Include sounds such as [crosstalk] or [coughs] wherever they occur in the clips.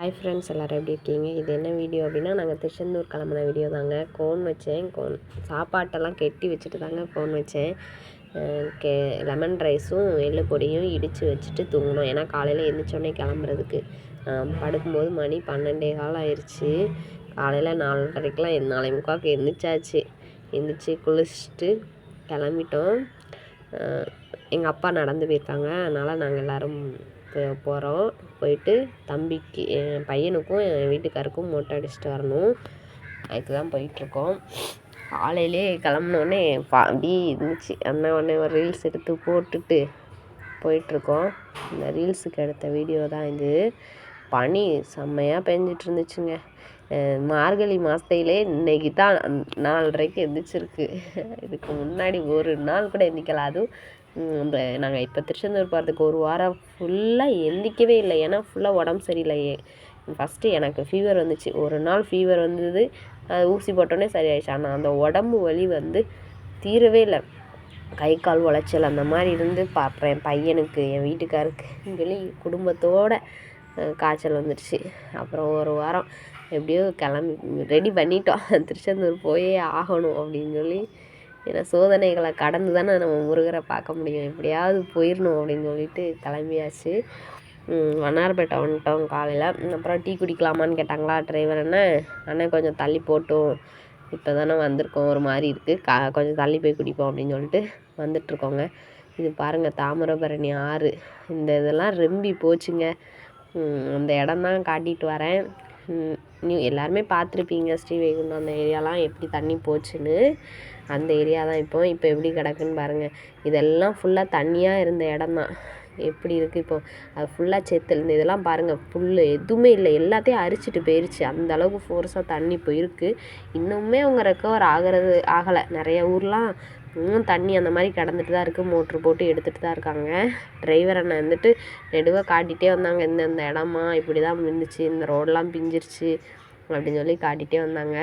Hi friends எல்லோரும் எப்படி இருக்கீங்க? இது என்ன வீடியோ அப்படின்னா நாங்கள் திருச்செந்தூர் கிளம்புன வீடியோ தாங்க. கோன் வச்சேன். கோன் சாப்பாட்டெல்லாம் கெட்டி வச்சுட்டு தாங்க கோன் வச்சேன். கே லெமன் ரைஸும் எள்ளு பொடியும் இடித்து வச்சுட்டு தூங்கணும் ஏன்னா காலையில் எழுந்திரிச்சோடனே கிளம்புறதுக்கு. படுக்கும்போது மணி பன்னெண்டே கால் ஆயிடுச்சு காலையில் நாலரைக்கெலாம் நாளை நாலே முக்காவுக்கு எந்திரிச்சாச்சு. குளிச்சுட்டு கிளம்பிட்டோம். எங்கள் அப்பா நடந்து போயிருக்காங்க. அதனால் நாங்கள் எல்லோரும் போகிறோம் போயிட்டு தம்பிக்கு என் பையனுக்கும் என் வீட்டுக்காருக்கும் மொட்டை அடிச்சுட்டு வரணும். அதுக்கு தான் போயிட்டுருக்கோம். காலையிலே கிளம்புனோடனே பா அப்படி இருந்துச்சு. அண்ணன் உடனே ஒரு ரீல்ஸ் எடுத்து போட்டுட்டு போயிட்டுருக்கோம். இந்த ரீல்ஸுக்கு எடுத்த வீடியோ தான் இது. பனி செம்மையாக பெஞ்சிட்டு இருந்துச்சுங்க மார்கழி மாதத்திலே இன்னைக்கு தான் நாலரைக்கு எந்திரிச்சிருக்கு. இதுக்கு முன்னாடி ஒரு நாள் கூட எந்திரிக்கல அதுவும் நாங்கள் இப்போ திருச்செந்தூர் போகிறதுக்கு ஒரு வாரம் ஃபுல்லாக எந்திரிக்கவே இல்லை. ஏன்னா ஃபுல்லாக உடம்பு சரியில்லையே. ஃபஸ்ட்டு எனக்கு ஃபீவர் வந்துச்சு. ஒரு நாள் ஃபீவர் வந்தது. அது ஊசி போட்டோன்னே சரியாயிடுச்சு. ஆனால் அந்த உடம்பு வலி வந்து தீரவே இல்லை. கை கால் உளைச்சல் அந்த மாதிரி இருந்து பார்ப்பேன் என் பையனுக்கு என் வீட்டுக்காருக்கு சொல்லி குடும்பத்தோட காய்ச்சல் வந்துடுச்சு அப்புறம் ஒரு வாரம் எப்படியோ கிளம்பி ரெடி பண்ணிட்டோம். திருச்செந்தூர் போயே ஆகணும் அப்படின்னு சொல்லி ஏன்னா சோதனைகளை கடந்து தானே நம்ம முருகரை பார்க்க முடியும். எப்படியாவது போயிடணும் அப்படின்னு சொல்லிட்டு கிளம்பியாச்சு. ம், வண்ணாரப்பேட்டை வந்துட்டோம் காலையில். அப்புறம் டீ குடிக்கலாமான்னு கேட்டாங்களா? டிரைவர் அண்ணன் அண்ணன் கொஞ்சம் தள்ளி போட்டும். இப்போ தானே வந்திருக்கோம். ஒரு மாதிரி இருக்குது கா கொஞ்சம் தள்ளி போய் குடிப்போம் அப்படின்னு சொல்லிட்டு வந்துட்ருக்கோங்க இது பாருங்கள் தாமிரபரணி ஆறு. இந்த இதெல்லாம் ரெம்பி போச்சுங்க. அந்த இடம் தான் வரேன். நீ எல்லாருமே பார்த்துருப்பீங்க ஸ்ரீவைகுண்டம். அந்த ஏரியாலாம் எப்படி தண்ணி போச்சுன்னு. அந்த ஏரியா தான் இப்போ. இப்போ எப்படி கிடக்குன்னு பாருங்கள் இதெல்லாம் ஃபுல்லாக தண்ணியாக இருந்த இடம் தான். எப்படி இருக்குது இப்போ? அது ஃபுல்லாக செத்து இந்த இதெல்லாம் பாருங்கள் புல் எதுவுமே இல்லை. எல்லாத்தையும் அரிச்சிட்டு போயிருச்சு. அந்த அளவுக்கு ஃபோர்ஸாக தண்ணி போயிருக்கு. இன்னுமே அவங்க ரெக்கவர் ஆகிறது ஆகலை. நிறைய ஊர்லாம் இன்னும் தண்ணி அந்த மாதிரி கிடந்துட்டு தான் இருக்குது மோட்ரு போட்டு எடுத்துகிட்டு தான் இருக்காங்க. டிரைவர் அண்ணன் வந்துட்டு நெடுவாக காட்டிகிட்டே வந்தாங்க. இந்த இந்த இடமா இப்படி தான் இருந்துச்சு இந்த ரோடெலாம் பிஞ்சிருச்சு. அப்படின்னு சொல்லி காட்டிகிட்டே வந்தாங்க.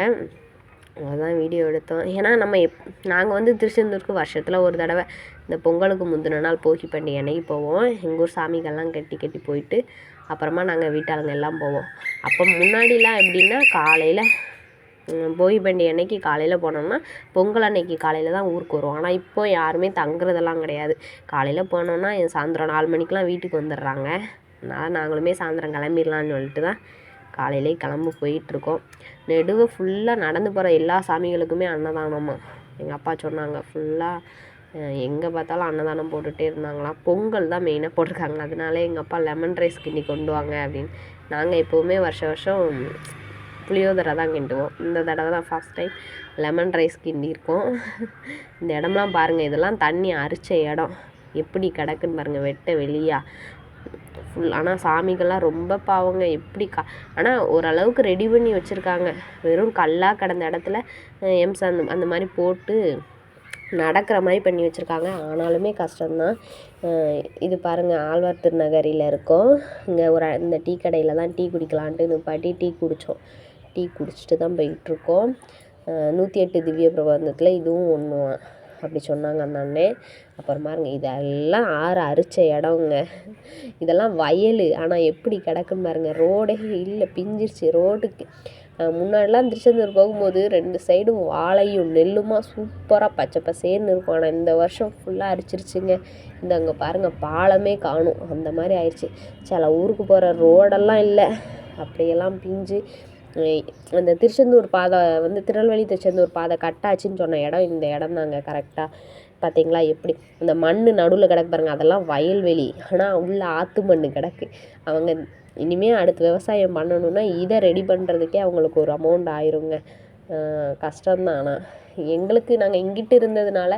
அதான் வீடியோ எடுத்தோம். ஏன்னா நம்ம எப் நாங்கள் வந்து திருச்செந்தூருக்கு வருஷத்தில் ஒரு தடவை இந்த பொங்கலுக்கு முந்தின நாள் போகி பண்டிகை அன்னைக்கு போவோம். எங்கள் ஊர் சாமிகள்லாம் கட்டி கட்டி போயிட்டு அப்புறமா நாங்கள் வீட்டாளுங்க எல்லாம் போவோம். அப்போ முன்னாடிலாம் எப்படின்னா காலையில் போகி பண்டிகை அன்னைக்கு காலையில் போனோம்னா பொங்கல் அன்னைக்கு காலையில் தான் ஊருக்கு வருவோம். ஆனால் இப்போ யாருமே தங்குறதெல்லாம் கிடையாது. காலையில் போனோம்னா சாயந்தரம் நாலு மணிக்கெலாம் வீட்டுக்கு வந்துடுறாங்க. அதனால் நாங்களுமே சாயந்தரம் கிளம்பிடலான்னு சொல்லிட்டு தான் காலையிலே கிளம்பி போயிட்டுருக்கோம். நெடுவு ஃபுல்லாக நடந்து போகிற எல்லா சாமிகளுக்குமே அன்னதானமா எங்கள் அப்பா சொன்னாங்க ஃபுல்லாக எங்கே பார்த்தாலும் அன்னதானம் போட்டுகிட்டே இருந்தாங்களாம் பொங்கல் தான் மெயினாக போட்டிருக்காங்க. அதனால எங்கள் அப்பா லெமன் ரைஸ் கிண்டி கொண்டு வாங்க அப்படின்னு. நாங்கள் எப்போவுமே வருஷ வருஷம் புளியோதரை தான் கிண்டுவோம். இந்த தடவை தான் ஃபஸ்ட் டைம் லெமன் ரைஸ் கிண்டியிருக்கோம். இந்த இடம்லாம் பாருங்கள் இதெல்லாம் தண்ணி அரிச்ச இடம். எப்படி கிடக்குன்னு பாருங்கள் வெட்ட வெளியாக ஃபுல் ஆனால் சாமிகள்லாம் ரொம்ப பாவங்க. எப்படி கா ஆனால் ஓரளவுக்கு ரெடி பண்ணி வச்சுருக்காங்க. வெறும் கல்லாக கிடந்த இடத்துல எம்ஸ் அந்த அந்த மாதிரி போட்டு நடக்கிற மாதிரி பண்ணி வச்சுருக்காங்க. ஆனாலுமே கஷ்டம்தான். இது பாருங்கள் ஆழ்வார் திருநகரியில் இருக்கோம். இங்கே ஒரு இந்த டீ கடையில் தான் டீ குடிக்கலான்ட்டு நிப்பாட்டி டீ குடித்தோம் டீ குடிச்சிட்டு தான் போயிட்டுருக்கோம் நூற்றி எட்டு திவ்ய பிரபந்தத்தில் இதுவும் ஒன்று அப்படி சொன்னாங்க அந்த அண்ணே. அப்புறம் பாருங்க இதெல்லாம் ஆறு அரிச்ச இடங்க இதெல்லாம் வயல். ஆனால் எப்படி கிடக்குன்னு பாருங்க. ரோடே இல்லை பிஞ்சிருச்சு. ரோடுக்கு முன்னாடிலாம் திருச்செந்தூர் போகும்போது ரெண்டு சைடும் வாழையும் நெல்லுமா சூப்பராக பச்சை பசேர்னு இருக்கும். ஆனால் இந்த வருஷம் ஃபுல்லாக அரிச்சிருச்சுங்க. இந்த அங்கே பாருங்கள் பாலமே காணும். அந்த மாதிரி ஆயிடுச்சு சில ஊருக்கு போகிற ரோடெல்லாம் இல்லை. அப்படியெல்லாம் பிஞ்சு அந்த திருச்செந்தூர் பாதை வந்து திருநெல்வேலி திருச்செந்தூர் பாதை கட்டாச்சுன்னு சொன்ன இடம் இந்த இடம் தாங்க கரெக்டாக பார்த்தீங்களா எப்படி? இந்த மண் நடுவில் கிடக்கு பாருங்க அதெல்லாம் வயல்வெளி. ஆனால் உள்ள ஆற்று மண் கிடக்கு. அவங்க இனிமேல் அடுத்து விவசாயம் பண்ணணுன்னா இதை ரெடி பண்ணுறதுக்கே அவங்களுக்கு ஒரு அமௌண்ட் ஆயிருங்க. கஷ்டம்தான். ஆனால் எங்களுக்கு நாங்கள் இங்கிட்டு இருந்ததுனால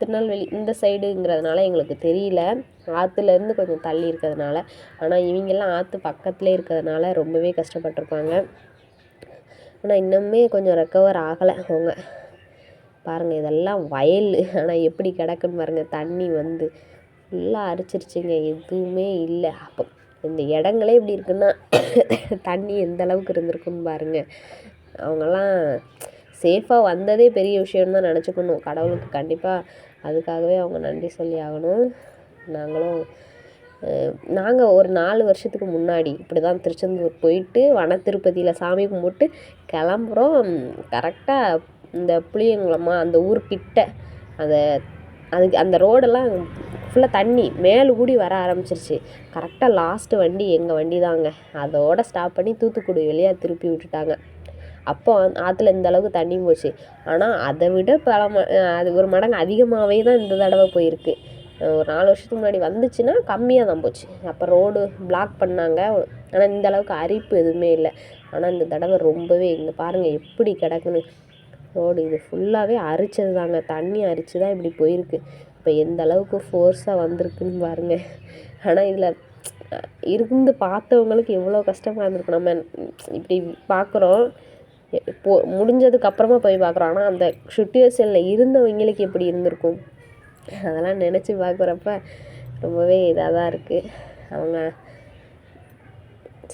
திருநெல்வேலி இந்த சைடுங்கிறதுனால எங்களுக்கு தெரியல. ஆற்றுலேருந்து கொஞ்சம் தள்ளி இருக்கிறதுனால. ஆனால் இவங்கெல்லாம் ஆற்று பக்கத்துலேயே இருக்கிறதுனால ரொம்பவே கஷ்டப்பட்டிருப்பாங்க. ஆனால் இன்னுமே கொஞ்சம் ரெக்கவர் ஆகலை அவங்க. பாருங்கள் இதெல்லாம் வயல். ஆனால் எப்படி கிடக்குன்னு பாருங்கள் தண்ணி வந்து ஃபுல்லாக அரிச்சிருச்சுங்க. எதுவுமே இல்லை. அப்போ இந்த இடங்களே இப்படி இருக்குன்னா [coughs] தண்ணி எந்த அளவுக்கு இருந்திருக்குன்னு பாருங்கள் அவங்கெல்லாம் சேஃபாக வந்ததே பெரிய விஷயம் தான் நினச்சிக்கணும். கடவுளுக்கு கண்டிப்பாக அதுக்காகவே அவங்க நன்றி சொல்லி ஆகணும். நாங்களும் நாங்கள் ஒரு நாலு வருஷத்துக்கு முன்னாடி இப்படி தான் திருச்செந்தூர் போயிட்டு வன திருப்பதியில் சாமி கும்பிட்டு கிளம்புறோம். கரெக்டாக இந்த புளியங்குளமாக அந்த ஊர் கிட்ட அந்த அதுக்கு அந்த ரோடெல்லாம் ஃபுல்லாக தண்ணி மேலே கூடி வர ஆரம்பிச்சிருச்சு. கரெக்டாக லாஸ்ட்டு வண்டி எங்கள் வண்டி தாங்க அதோட ஸ்டாப் பண்ணி தூத்துக்குடி வழியாக திருப்பி விட்டுட்டாங்க. அப்போ ஆற்றுல இந்த அளவுக்கு தண்ணி போச்சு. ஆனால் அதை விட பல ம அது ஒரு மடங்கு அதிகமாகவே தான் இந்த தடவை போயிருக்கு. ஒரு நாலு வருஷத்துக்கு முன்னாடி வந்துச்சுன்னா கம்மியாக தான் போச்சு. அப்போ ரோடு பிளாக் பண்ணாங்க. ஆனால் இந்த அளவுக்கு அரிப்பு எதுவுமே இல்லை. ஆனால் இந்த தடவை ரொம்பவே இங்கே பாருங்கள் எப்படி கிடக்குன்னு. ரோடு இது ஃபுல்லாகவே அரிச்சது தாங்க தண்ணி அரிச்சு தான் இப்படி போயிருக்கு. இப்போ எந்த அளவுக்கு ஃபோர்ஸாக வந்திருக்குன்னு பாருங்கள் ஆனால் இதில் இருந்து பார்த்தவங்களுக்கு எவ்வளோ கஷ்டமாக இருந்திருக்கும் நம்ம இப்படி பார்க்குறோம் போ முடிஞ்சதுக்கு அப்புறமா போய் பார்க்குறோம் ஆனால் அந்த சுச்சுவேஷனில் இருந்தவங்களுக்கு எப்படி இருந்திருக்கும்? அதெல்லாம் நினச்சி பார்க்குறப்ப ரொம்பவே இதாக தான் இருக்குது அவங்க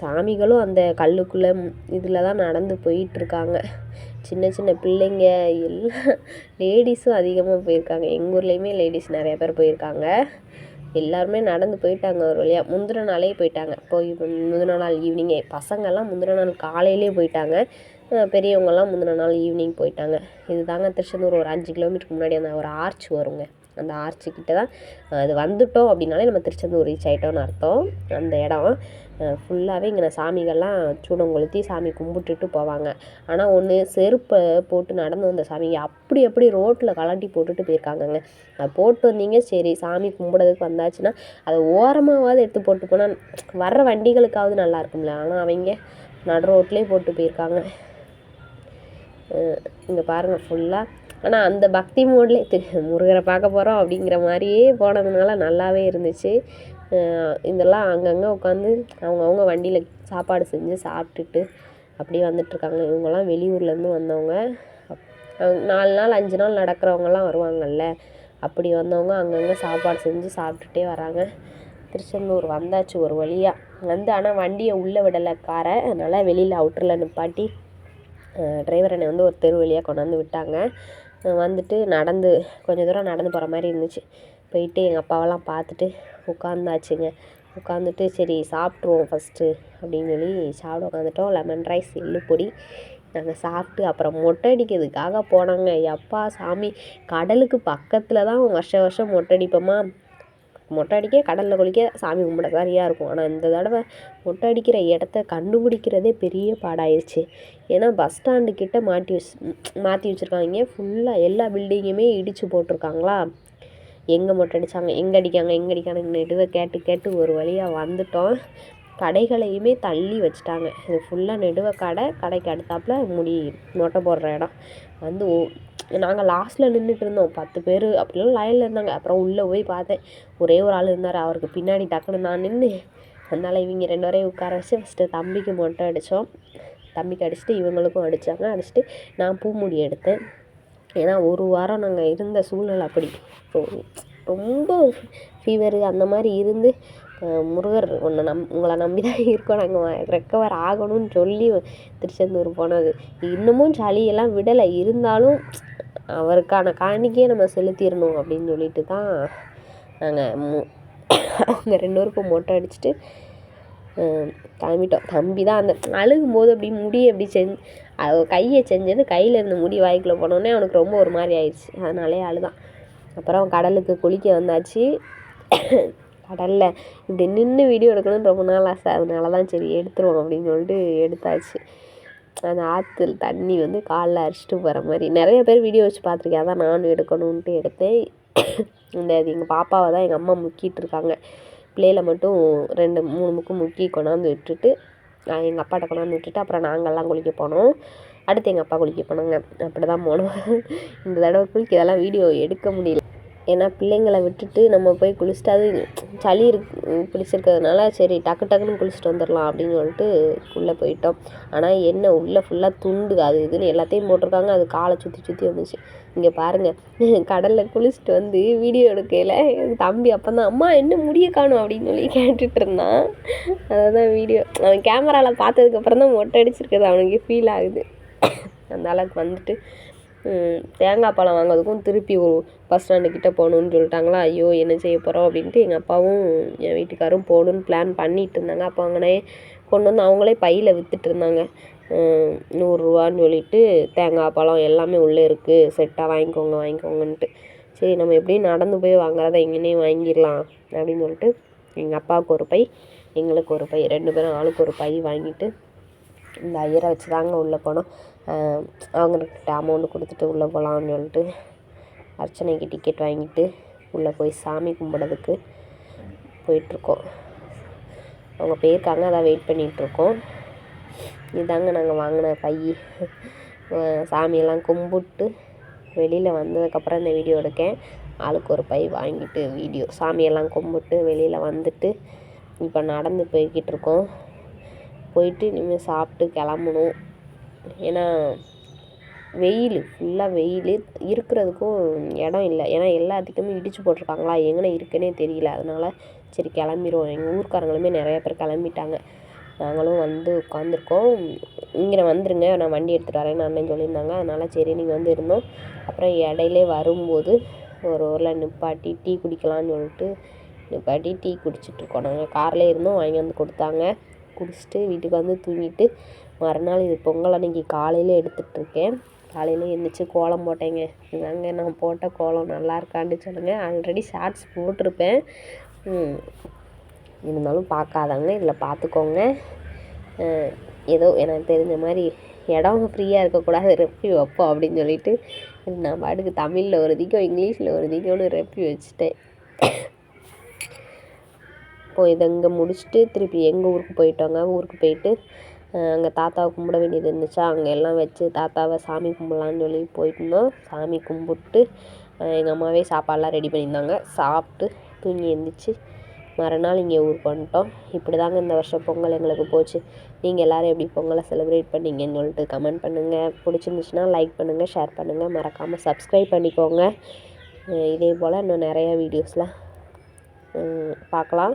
சாமிகளும் அந்த கல்லுக்குள்ளே இதில் தான் நடந்து போயிட்டுருக்காங்க சின்ன சின்ன பிள்ளைங்க எல்லாம் லேடிஸும் அதிகமாக போயிருக்காங்க. எங்கள் ஊர்லேயுமே லேடிஸ் நிறையா பேர் போயிருக்காங்க. எல்லாருமே நடந்து போயிட்டாங்க ஒரு வழியாக முந்தின நாளே போயிட்டாங்க. போய் முந்தின நாள் ஈவினிங்கே பசங்கள்லாம் முந்தின நாள் காலையிலே போயிட்டாங்க. பெரியவங்கெல்லாம் முந்தின நாள் ஈவினிங் போயிட்டாங்க. இது தாங்க திருச்செந்தூர் ஒரு அஞ்சு கிலோமீட்டருக்கு முன்னாடி அந்த ஒரு ஆர்ச் வருங்க. அந்த ஆர்ச்சிக்கிட்ட தான் அது வந்துட்டோம் அப்படின்னாலே நம்ம திருச்செந்தூர் ரீச் ஆகிட்டோம்னு அர்த்தம். அந்த இடம் ஃபுல்லாகவே இங்கே சாமிகள்லாம் சூடம் கொளுத்தி சாமி கும்பிட்டுட்டு போவாங்க. ஆனால் ஒன்று செருப்பை போட்டு நடந்து வந்த சாமிங்க அப்படி எப்படி ரோட்டில் கலாட்டி போட்டுட்டு போயிருக்காங்கங்க. அதை போட்டு வந்தீங்க சரி சாமி கும்பிட்றதுக்கு வந்தாச்சுன்னா அதை ஓரமாகவாது எடுத்து போட்டு போனால் வர்ற வண்டிகளுக்காவது நல்லா இருக்கும்ல. ஆனால் அவங்க நடு ரோட்லேயே போட்டு போயிருக்காங்க. இங்கே பாருங்கள் ஃபுல்லாக ஆனால் அந்த பக்தி மோட்லேயே திரு முருகரை பார்க்க போகிறோம் அப்படிங்கிற மாதிரியே போனதுனால நல்லாவே இருந்துச்சு. இதெல்லாம் அங்கங்கே உட்காந்து அவங்கவுங்க வண்டியில் சாப்பாடு செஞ்சு சாப்பிட்டுட்டு அப்படியே வந்துட்டுருக்காங்க. இவங்கெல்லாம் வெளியூர்லேருந்து வந்தவங்க. நாலு நாள் அஞ்சு நாள் நடக்கிறவங்கலாம் வருவாங்கல்ல. அப்படி வந்தவங்க அங்கங்கே சாப்பாடு செஞ்சு சாப்பிட்டுட்டே வராங்க. திருச்செந்தூர் வந்தாச்சு ஒரு வழியாக வந்து ஆனால் வண்டியை உள்ளே விடலை காரை அதனால் வெளியில் அவுட்டரில் நிப்பாட்டி டிரைவர் என்னை வந்து ஒரு தெரு வழியாக கொண்டாந்து விட்டாங்க. வந்துட்டு நடந்து கொஞ்சம் தூரம் நடந்து போகிற மாதிரி இருந்துச்சு. போயிட்டு எங்கள் அப்பாவெல்லாம் பார்த்துட்டு உட்காந்தாச்சுங்க உட்காந்துட்டு சரி சாப்பிட்ருவோம் ஃபஸ்ட்டு அப்படின்னு சொல்லி சாப்பிட உட்காந்துட்டோம் லெமன் ரைஸ் எள்ளு பொடி நாங்கள் சாப்பிட்டு அப்புறம் மொட்டை அடிக்கிறதுக்காக போனோங்க. எப்பா சாமி கடலுக்கு பக்கத்தில் தான் வருஷம் வருஷம் மொட்டை அடிப்போமா? மொட்டை அடிக்க கடலில் குளிக்க சாமி கும்பிட சரியாக இருக்கும். ஆனால் இந்த தடவை மொட்டை அடிக்கிற இடத்த கண்டுபிடிக்கிறதே பெரிய பாடாயிருச்சு. ஏன்னா பஸ் ஸ்டாண்டு கிட்ட மாட்டி வச் மாற்றி வச்சுருக்காங்க. ஃபுல்லாக எல்லா பில்டிங்குமே இடித்து போட்டிருக்காங்களா? எங்கே மொட்டை அடித்தாங்க எங்கே அடிக்காங்க எங்கே அடிக்காங்கன்னு இதை கேட்டு கேட்டு ஒரு வழியாக வந்துட்டோம். கடைகளையுமே தள்ளி வச்சுட்டாங்க. இது ஃபுல்லாக நெடுவ கடை கடைக்கு அடுத்தாப்புல முடி மொட்டை போடுற இடம். வந்து ஓ நாங்கள் லாஸ்ட்டில் நின்றுட்டு இருந்தோம். பத்து பேர் அப்படிலாம் லைனில் இருந்தாங்க. அப்புறம் உள்ளே போய் பார்த்தேன். ஒரே ஒரு ஆள் இருந்தார். அவருக்கு பின்னாடி டக்குன்னு நான் நின்று அதனால் இவங்க ரெண்டு வரையும் உட்கார வச்சு ஃபஸ்ட்டு தம்பிக்கு மட்டும் அடித்தோம் தம்பிக்கு அடிச்சுட்டு இவங்களுக்கும் அடித்தாங்க அடிச்சுட்டு நான் பூமுடி எடுத்தேன். ஏன்னா ஒரு வாரம் நாங்கள் இருந்த சூழ்நிலை அப்படி. ரொம்ப ஃபீவரு அந்த மாதிரி இருந்து முருகர் உன்னை நம் உங்களை நம்பி தான் இருக்கோம் நாங்கள் ரெக்கவர் ஆகணும்னு சொல்லி திருச்செந்தூர் போனது. இன்னமும் சளியெல்லாம் விடலை. இருந்தாலும் அவருக்கான காணிக்கையை நம்ம செலுத்திடணும் அப்படின்னு சொல்லிட்டு தான் நாங்கள் மு அவங்க ரெண்டு பேருக்கும் மொட்டை அடிச்சுட்டு கிளம்பிட்டோம். தம்பி தான் அந்த அழுகும்போது அப்படி முடி அப்படி செஞ்சு கையை செஞ்சது கையில் இருந்த முடி வாய்க்குள்ளே போனோடனே அவனுக்கு ரொம்ப ஒரு மாதிரி ஆயிடுச்சு. அதனாலே அழுதான். அப்புறம் கடலுக்கு குளிக்க வந்தாச்சு. கடலில் இப்படி நின்று வீடியோ எடுக்கணும்னு ரொம்ப நாள் ஆசை. அதனால தான் சரி எடுத்துருவோம் அப்படின்னு சொல்லிட்டு எடுத்தாச்சு. அந்த ஆற்றுல தண்ணி வந்து காலில் அரிச்சிட்டு போகிற மாதிரி. நிறைய பேர் வீடியோ வச்சு பார்த்துருக்கேன். அதான் நானும் எடுக்கணுன்ட்டு எடுத்தேன். இந்த எங்கள் பாப்பாவை தான் எங்கள் அம்மா முக்கிட்டு இருக்காங்க. பிள்ளையில மட்டும் ரெண்டு மூணு முக்கு முக்கி கொண்டாந்து விட்டுட்டு எங்கள் அப்பாட்ட கொண்டாந்து விட்டுட்டு அப்புறம் நாங்கள்லாம் குளிக்க போனோம். அடுத்து எங்கள் அப்பா குளிக்க போனாங்க. அப்படி தான் போனோம். இந்த தடவை குளிக்க இதெல்லாம் வீடியோ எடுக்க முடியல. ஏன்னா பிள்ளைங்களை விட்டுட்டு நம்ம போய் குளிச்சுட்டு அது சளி இருக் பிடிச்சிருக்கிறதுனால சரி டக்கு டக்குன்னு குளிச்சுட்டு வந்துடலாம் அப்படின்னு சொல்லிட்டு உள்ளே போயிட்டோம். ஆனால் என்ன உள்ளே ஃபுல்லாக துண்டு அது இதுன்னு எல்லாத்தையும் போட்டிருக்காங்க. அது காலை சுற்றி சுற்றி வந்துச்சு. இங்கே பாருங்கள் கடலில் குளிச்சுட்டு வந்து வீடியோ எடுக்கையில் எங்கள் தம்பி அப்போ தான் அம்மா என்ன முடிய காணும்? அப்படின்னு சொல்லி கேட்டுட்டு இருந்தான். அதுதான் வீடியோ அவன் கேமராவில் பார்த்ததுக்கப்புறம் தான் மொட்டை அடிச்சிருக்கிறது அவனுக்கு ஃபீல் ஆகுது. அந்த அளவுக்கு வந்துட்டு தேங்காய் பழம் வாங்குறதுக்கும் திருப்பி ஒரு பஸ் ஸ்டாண்டு கிட்ட போகணுன்னு சொல்லிட்டாங்களா? ஐயோ என்ன செய்ய போகிறோம் அப்படின்ட்டு எங்கள் அப்பாவும் என் வீட்டுக்காரும் போகணுன்னு பிளான் பண்ணிட்டு இருந்தாங்க. அப்போ அங்கனே கொண்டு வந்து அவங்களே பையில் விற்றுட்டு இருந்தாங்க. நூறுரூவான்னு சொல்லிட்டு தேங்காய் பழம் எல்லாமே உள்ளே இருக்குது செட்டாக வாங்கிக்கோங்க வாங்கிக்கோங்கன்ட்டு. சரி நம்ம எப்படியும் நடந்து போய் வாங்குறத இங்கேனே வாங்கிடலாம் அப்படின்னு சொல்லிட்டு எங்கள் அப்பாவுக்கு ஒரு பை எங்களுக்கு ஒரு பை ரெண்டு பேரும் ஆளுக்கு ஒரு பை வாங்கிட்டு இந்த ஐயரை வச்சு தாங்க உள்ளே போனோம். அவங்கக்கிட்ட அமௌண்ட் கொடுத்துட்டு உள்ளே போகலான்னு சொல்லிட்டு அர்ச்சனைக்கு டிக்கெட் வாங்கிட்டு உள்ளே போய் சாமி கும்பிட்றதுக்கு போயிட்டுருக்கோம். அவங்க போயிருக்காங்க அதான் வெயிட் பண்ணிகிட்ருக்கோம் இதாங்க நாங்கள் வாங்கின பை சாமியெல்லாம் கும்பிட்டு வெளியில் வந்ததுக்கப்புறம் இந்த வீடியோ எடுக்கேன். ஆளுக்கு ஒரு பை வாங்கிட்டு வீடியோ சாமியெல்லாம் கும்பிட்டு வெளியில் வந்துட்டு இப்போ நடந்து போய்கிட்டு இருக்கோம் போயிட்டு இனிமேல் சாப்பிட்டு கிளம்பணும். ஏன்னா வெயில் ஃபுல்லாக வெயில். இருக்கிறதுக்கும் இடம் இல்லை. ஏன்னா எல்லாத்துக்குமே இடித்து போட்டிருக்காங்களா? எங்கன இருக்குன்னே தெரியல. அதனால சரி கிளம்பிடுவோம் எங்கள் ஊர்க்காரங்களுமே நிறைய பேர் கிளம்பிட்டாங்க. நாங்களும் வந்து உட்காந்துருக்கோம். இங்கே வந்துருங்க. நான் வண்டி எடுத்துகிட்டு வரேன்னு அண்ணன் சொல்லியிருந்தாங்க. அதனால சரி நீங்கள் வந்து இருந்தோம். அப்புறம் இடையிலே வரும்போது ஒரு ஊரில் நிப்பாட்டி டீ குடிக்கலான்னு சொல்லிட்டு நிப்பாட்டி டீ குடிச்சிட்ருக்கோம் நாங்கள் கார்லேயே இருந்தோம். வாங்கி வந்து கொடுத்தாங்க. குடிச்சிட்டு வீட்டுக்கு வந்து தூங்கிட்டு மறுநாள் இது பொங்கல் அன்னைக்கு காலையில் எடுத்துகிட்ருக்கேன் காலையில் எழுந்திரிச்சி கோலம் போட்டேங்க. இதாங்க நான் போட்ட கோலம் நல்லா இருக்கான்னு சொல்லுங்கள் ஆல்ரெடி ஷார்ட்ஸ் போட்டிருப்பேன். இருந்தாலும் பார்க்காதவங்க இதில் பார்த்துக்கோங்க. ஏதோ எனக்கு தெரிஞ்ச மாதிரி இடம் ஃப்ரீயாக இருக்கக்கூடாது ரெப்பி வைப்போம் அப்படின்னு சொல்லிட்டு நான் பாட்டுக்கு தமிழில் ஒரு திக்கம் இங்கிலீஷில் ஒரு திக்கம்னு ரெப்பி வச்சுட்டேன். இப்போ இதை இங்கே முடிச்சுட்டு திருப்பி எங்கள் ஊருக்கு போயிட்டோங்க. ஊருக்கு போயிட்டு அங்கே தாத்தாவை கும்பிட வேண்டியது இருந்துச்சா? அங்கே எல்லாம் வச்சு தாத்தாவை சாமி கும்பிட்லான்னு சொல்லி போயிட்டுருந்தோம். சாமி கும்பிட்டு எங்கள் அம்மாவே சாப்பாடெலாம் ரெடி பண்ணியிருந்தாங்க. சாப்பிட்டு தூங்கி எழுந்திரிச்சி மறுநாள் இங்கே ஊருக்கு வந்துட்டோம். இப்படி தாங்க இந்த வருஷம் பொங்கல் எங்களுக்கு போச்சு. நீங்கள் எல்லோரும் எப்படி பொங்கலை செலிப்ரேட் பண்ணீங்கன்னு சொல்லிட்டு கமெண்ட் பண்ணுங்கள் பிடிச்சிருந்துச்சுன்னா லைக் பண்ணுங்கள் ஷேர் பண்ணுங்கள் மறக்காமல் சப்ஸ்கிரைப் பண்ணிக்கோங்க. இதே போல் இன்னும் நிறைய வீடியோஸ்லாம் பார்க்கலாம்.